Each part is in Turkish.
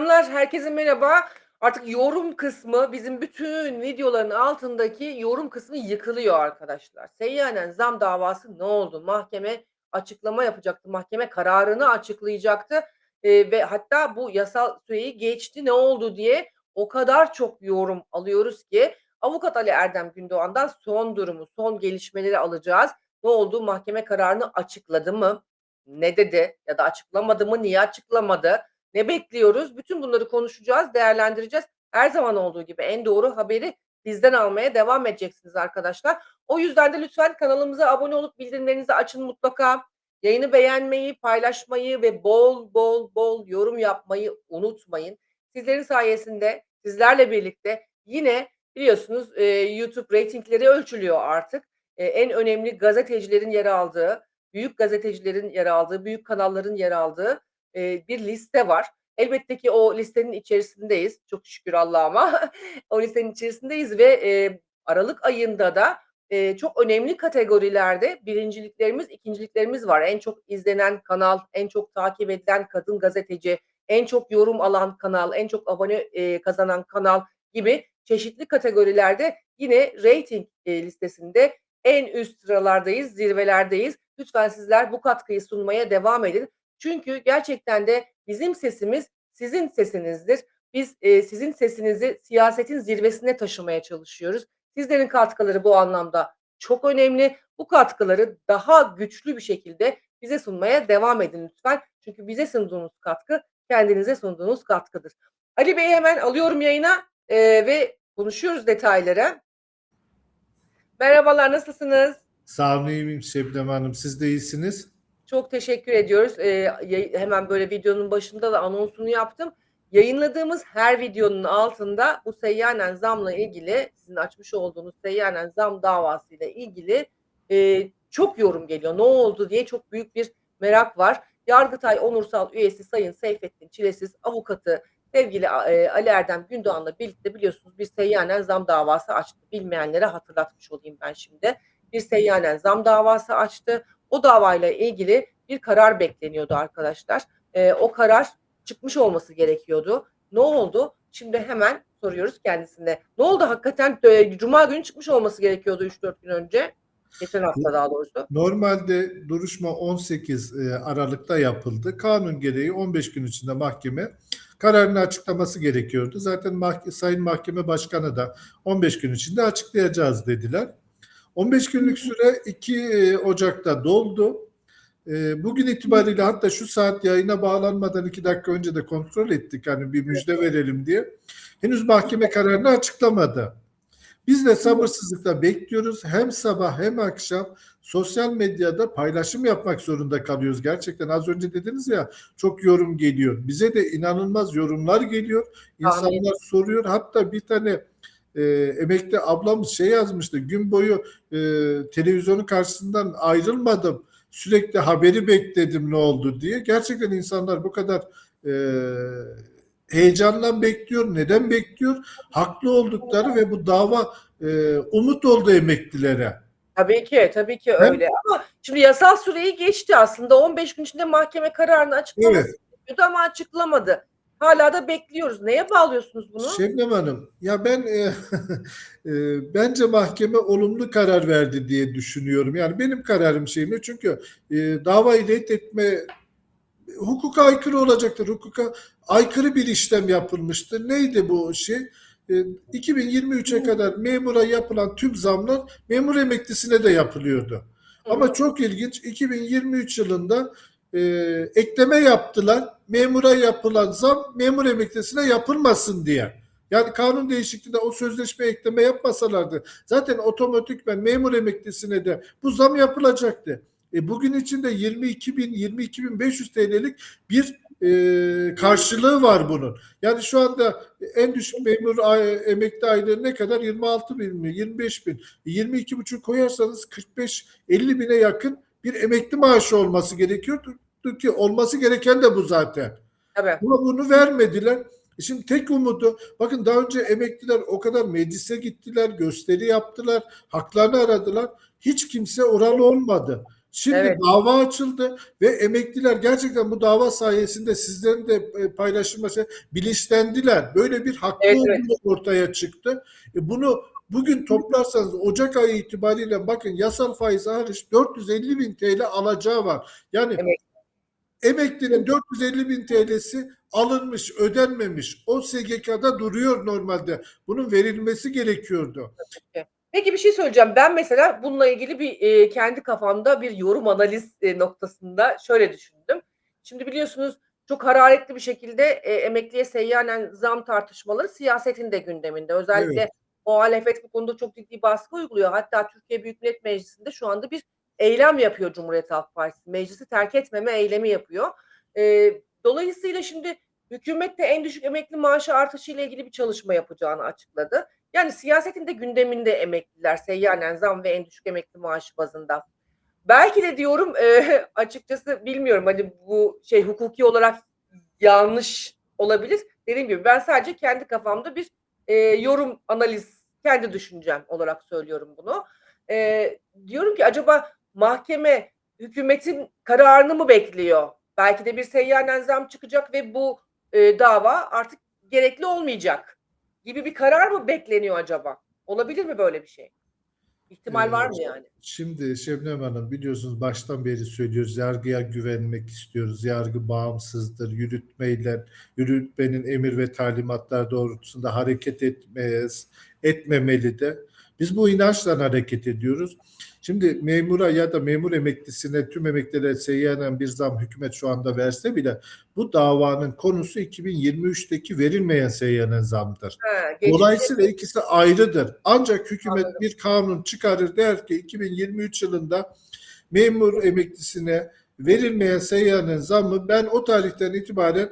Selamlar, herkese merhaba. Artık yorum kısmı bizim bütün videoların altındaki yorum kısmı yıkılıyor arkadaşlar. Seyyanen zam davası ne oldu? Mahkeme açıklama yapacaktı. Mahkeme kararını açıklayacaktı. Eee, ve hatta bu yasal süreyi geçti ne oldu diye o kadar çok yorum alıyoruz ki Avukat Ali Erdem Gündoğan'dan son durumu, son gelişmeleri alacağız. Ne oldu? Mahkeme kararını açıkladı mı? Ne dedi? Ya da açıklamadı mı? Niye açıklamadı? Ne bekliyoruz? Bütün bunları konuşacağız, değerlendireceğiz. Her zaman olduğu gibi en doğru haberi bizden almaya devam edeceksiniz arkadaşlar. O yüzden de lütfen kanalımıza abone olup bildirimlerinizi açın mutlaka. Yayını beğenmeyi, paylaşmayı ve bol bol bol yorum yapmayı unutmayın. Sizlerin sayesinde sizlerle birlikte yine biliyorsunuz e, YouTube reytingleri ölçülüyor artık. E, en önemli gazetecilerin yer aldığı, büyük gazetecilerin yer aldığı, büyük kanalların yer aldığı e, bir liste var. Elbette ki o listenin içerisindeyiz. Çok şükür Allah'ıma. o listenin içerisindeyiz ve e, Aralık ayında da e, çok önemli kategorilerde birinciliklerimiz, ikinciliklerimiz var. En çok izlenen kanal, en çok takip edilen kadın gazeteci, en çok yorum alan kanal, en çok abone e, kazanan kanal gibi çeşitli kategorilerde yine rating e, listesinde en üst sıralardayız, zirvelerdeyiz. Lütfen sizler bu katkıyı sunmaya devam edin. Çünkü gerçekten de bizim sesimiz sizin sesinizdir. Biz e, sizin sesinizi siyasetin zirvesine taşımaya çalışıyoruz. Sizlerin katkıları bu anlamda çok önemli. Bu katkıları daha güçlü bir şekilde bize sunmaya devam edin lütfen. Çünkü bize sunduğunuz katkı kendinize sunduğunuz katkıdır. Ali Bey'i hemen alıyorum yayına e, ve konuşuyoruz detayları. Merhabalar, nasılsınız? Sağ olun iyiyim Şebnem Hanım. Siz de iyisiniz. Çok teşekkür ediyoruz. Ee, hemen böyle videonun başında da anonsunu yaptım. Yayınladığımız her videonun altında bu seyyanen zamla ilgili, sizin açmış olduğunuz seyyanen zam davasıyla ilgili e, çok yorum geliyor. Ne oldu diye çok büyük bir merak var. Yargıtay Onursal Üyesi Sayın Seyfettin Çilesiz avukatı sevgili e, Ali Erdem Gündoğan'la birlikte biliyorsunuz bir seyyanen zam davası açtı. Bilmeyenlere hatırlatmış olayım ben şimdi. Bir seyyanen zam davası açtı. O davayla ilgili bir karar bekleniyordu arkadaşlar. Ee, o karar çıkmış olması gerekiyordu. Ne oldu? Şimdi hemen soruyoruz kendisine. Ne oldu hakikaten? e, Cuma günü çıkmış olması gerekiyordu 3-4 gün önce. Geçen hafta daha doğrusu. Normalde duruşma 18 e, Aralık'ta yapıldı. Kanun gereği 15 gün içinde mahkeme kararını açıklaması gerekiyordu. Zaten mah- Sayın Mahkeme Başkanı da 15 gün içinde açıklayacağız dediler. 15 günlük süre 2 Ocak'ta doldu. E, Bugün itibariyle hatta şu saat yayına bağlanmadan 2 dakika önce de kontrol ettik hani bir müjde verelim diye. Henüz mahkeme kararını açıklamadı. Biz de sabırsızlıkla bekliyoruz. Hem sabah hem akşam sosyal medyada paylaşım yapmak zorunda kalıyoruz. Gerçekten az önce dediniz ya çok yorum geliyor. Bize de inanılmaz yorumlar geliyor. İnsanlar Tahmin. soruyor. Hatta bir tane e, emekli ablamız şey yazmıştı. Gün boyu e, televizyonun karşısından ayrılmadım. Sürekli haberi bekledim ne oldu diye. Gerçekten insanlar bu kadar e, heyecanla bekliyor. Neden bekliyor? Haklı oldukları ve bu dava e, umut oldu emeklilere. Tabii ki, tabii ki Hem- öyle. Ama şimdi yasal süreyi geçti aslında. 15 gün içinde mahkeme kararını açıklaması Evet. ama açıklamadı. Hala da bekliyoruz. Neye bağlıyorsunuz bunu? Şebnem Hanım, ya ben e, e, bence mahkeme olumlu karar verdi diye düşünüyorum. Yani benim kararım şey mi? Çünkü e, davayı reddetme hukuka aykırı olacaktır. Hukuka aykırı bir işlem yapılmıştır. Neydi bu şey? E, 2023'e kadar memura yapılan tüm zamlar memur emeklisine de yapılıyordu. Ama çok ilginç 2023 yılında e, ekleme yaptılar. Memura yapılan zam memur emeklisine yapılmasın diye. Yani kanun değişikliğinde o sözleşme ekleme yapmasalardı zaten otomatikmen memur emeklisine de bu zam yapılacaktı. E, bugün içinde 22 bin 22 bin 500 TL'lik bir e, karşılığı var bunun. Yani şu anda en düşük memur emekli aylığı ne kadar? 26 bin mi? 25 bin. 22 buçuk koyarsanız 45-50 bine yakın bir emekli maaşı olması gerekiyordu ki olması gereken de bu zaten. Tabii. Ama bunu vermediler. E Şimdi tek umudu bakın daha önce emekliler o kadar meclise gittiler, gösteri yaptılar, haklarını aradılar. Hiç kimse oralı olmadı. Şimdi Evet. dava açıldı ve emekliler gerçekten bu dava sayesinde sizlerin de e, paylaşılması bilinçlendiler. Böyle bir haklı Evet, evet. ortaya çıktı. E, bunu bugün toplarsanız Ocak ayı itibariyle bakın yasal faiz hariç 450 bin TL alacağı var. Yani Evet. emeklinin 450 bin TL'si alınmış, ödenmemiş. O SGK'da duruyor normalde. Bunun verilmesi gerekiyordu. Peki bir şey söyleyeceğim. Ben mesela bununla ilgili bir e, kendi kafamda bir yorum analiz e, noktasında şöyle düşündüm. Şimdi biliyorsunuz çok hararetli bir şekilde e, emekliye seyyanen zam tartışmaları siyasetin de gündeminde. Özellikle Evet. Muhalefet bu konuda çok ciddi baskı uyguluyor. Hatta Türkiye Büyük Millet Meclisi'nde şu anda bir eylem yapıyor Cumhuriyet Halk Partisi. Meclisi terk etmeme eylemi yapıyor. E, dolayısıyla şimdi hükümet de en düşük emekli maaşı artışı ile ilgili bir çalışma yapacağını açıkladı. Yani siyasetin de gündeminde emekliler seyyanen zam ve en düşük emekli maaşı bazında. Belki de diyorum e, açıkçası bilmiyorum hani bu şey hukuki olarak yanlış olabilir. Dediğim gibi ben sadece kendi kafamda bir e, yorum analiz kendi düşüncem olarak söylüyorum bunu. E, diyorum ki acaba mahkeme hükümetin kararını mı bekliyor? Belki de bir seyyanen zam çıkacak ve bu e, dava artık gerekli olmayacak gibi bir karar mı bekleniyor acaba? Olabilir mi böyle bir şey? İhtimal var mı Ee, yani? Şimdi Şebnem Hanım biliyorsunuz baştan beri söylüyoruz yargıya güvenmek istiyoruz. Yargı bağımsızdır. Yürütmeyle, yürütmenin emir ve talimatlar doğrultusunda hareket etmez, etmemeli de. Biz bu inançla hareket ediyoruz. Şimdi memura ya da memur emeklisine tüm emeklilere seyyanen bir zam hükümet şu anda verse bile bu davanın konusu 2023'teki verilmeyen seyyanen zamdır. Ha, Dolayısıyla ikisi ayrıdır. Ancak hükümet Anladım. bir kanun çıkarır der ki 2023 yılında memur emeklisine verilmeyen seyyanen zammı ben o tarihten itibaren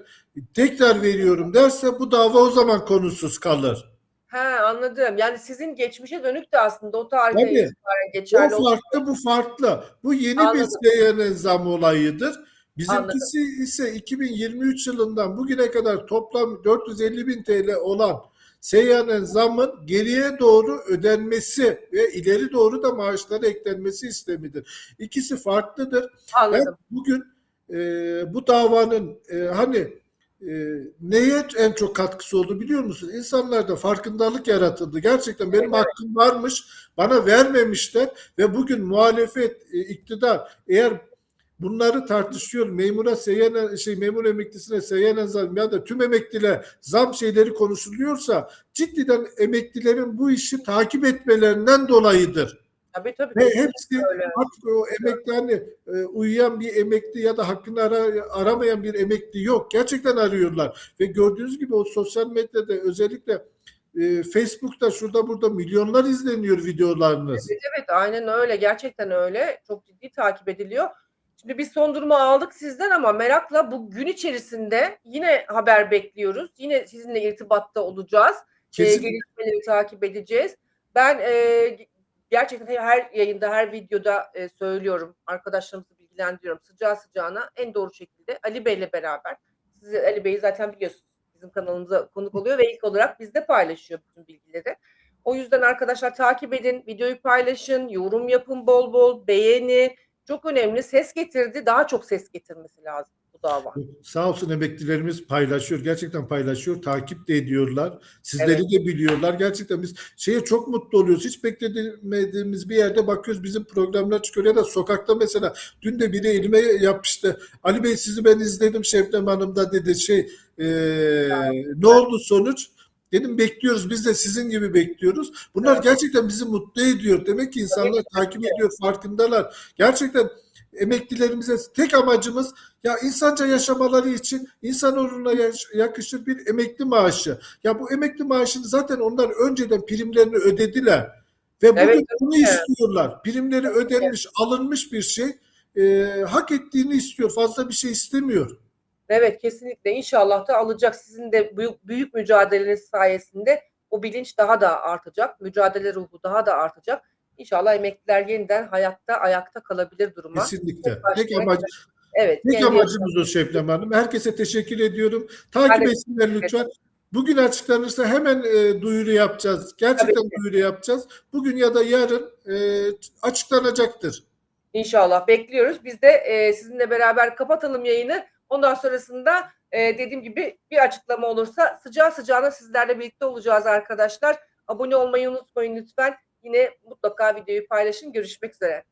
tekrar veriyorum derse bu dava o zaman konusuz kalır. Ha, anladım. Yani sizin geçmişe dönük de aslında o tarihten Tabii. itibaren O geçerli olan- farklı bu farklı. Bu yeni Anladım. bir seyyanen zam olayıdır. Anladım. Bizimkisi ise 2023 yılından bugüne kadar toplam 450 bin TL olan seyyanen zamın geriye doğru ödenmesi ve ileri doğru da maaşlara eklenmesi istemidir. İkisi farklıdır. Ben Anladım. bugün e, bu davanın e, hani e, neye en çok katkısı oldu biliyor musun? İnsanlarda farkındalık yaratıldı. Gerçekten benim Evet. hakkım varmış, bana vermemişler ve bugün muhalefet, e, iktidar eğer bunları tartışıyor, memura seyyanen, şey memur emeklisine seyyanen zam ya da tüm emekliler zam şeyleri konuşuluyorsa cidden emeklilerin bu işi takip etmelerinden dolayıdır. Tabii tabii. Ve kesinlikle hepsi artık o emekli hani e, uyuyan bir emekli ya da hakkını ara- aramayan bir emekli yok. Gerçekten arıyorlar. Ve gördüğünüz gibi o sosyal medyada özellikle e, Facebook'ta şurada burada milyonlar izleniyor videolarınız. Evet, evet aynen öyle. Gerçekten öyle. Çok ciddi takip ediliyor. Şimdi biz son durumu aldık sizden ama merakla bu gün içerisinde yine haber bekliyoruz. Yine sizinle irtibatta olacağız. Ee, Kesin gelişmeleri takip edeceğiz. Ben e, gerçekten her yayında, her videoda e, söylüyorum. Arkadaşlarımızı bilgilendiriyorum. Sıcağı sıcağına en doğru şekilde Ali Bey'le beraber. Siz Ali Bey'i zaten biliyorsunuz. Bizim kanalımıza konuk oluyor ve ilk olarak bizde paylaşıyor bütün bilgileri. O yüzden arkadaşlar takip edin, videoyu paylaşın, yorum yapın bol bol, beğeni. Çok önemli. Ses getirdi. Daha çok ses getirmesi lazım bu dava. Sağ olsun emeklilerimiz paylaşıyor. Gerçekten paylaşıyor. Takip de ediyorlar. Sizleri Evet. de biliyorlar. Gerçekten biz şeye çok mutlu oluyoruz. Hiç beklemediğimiz bir yerde bakıyoruz. Bizim programlar çıkıyor ya da sokakta mesela dün de biri elime yapmıştı. Ali Bey sizi ben izledim Şebnem Hanım'da dedi şey eee, ne oldu sonuç? Dedim bekliyoruz. Biz de sizin gibi bekliyoruz. Bunlar Evet. gerçekten bizi mutlu ediyor. Demek ki insanlar takip ediyor, farkındalar. Gerçekten emeklilerimize tek amacımız ya insanca yaşamaları için insan onuruna yakışır bir emekli maaşı. Ya bu emekli maaşını zaten onlar önceden primlerini ödediler. Ve bugün Evet, bunu evet. istiyorlar. Primleri ödenmiş, alınmış bir şey. e, hak ettiğini istiyor. Fazla bir şey istemiyor. Evet kesinlikle inşallah da alacak. Sizin de büyük, büyük mücadeleniz sayesinde o bilinç daha da artacak. Mücadele ruhu daha da artacak. İnşallah emekliler yeniden hayatta ayakta kalabilir duruma. Kesinlikle. Tek amacı Evet. Tek amacımız o Şebnem Hanım. Herkese teşekkür ediyorum. Takip de etsinler lütfen. Bugün açıklanırsa hemen e, duyuru yapacağız. Gerçekten Tabii duyuru yapacağız. Bugün ya da yarın e, açıklanacaktır. İnşallah bekliyoruz. Biz de e, sizinle beraber kapatalım yayını. Ondan sonrasında e, dediğim gibi bir açıklama olursa sıcağı sıcağına sizlerle birlikte olacağız arkadaşlar. Abone olmayı unutmayın lütfen. Yine mutlaka videoyu paylaşın. Görüşmek üzere.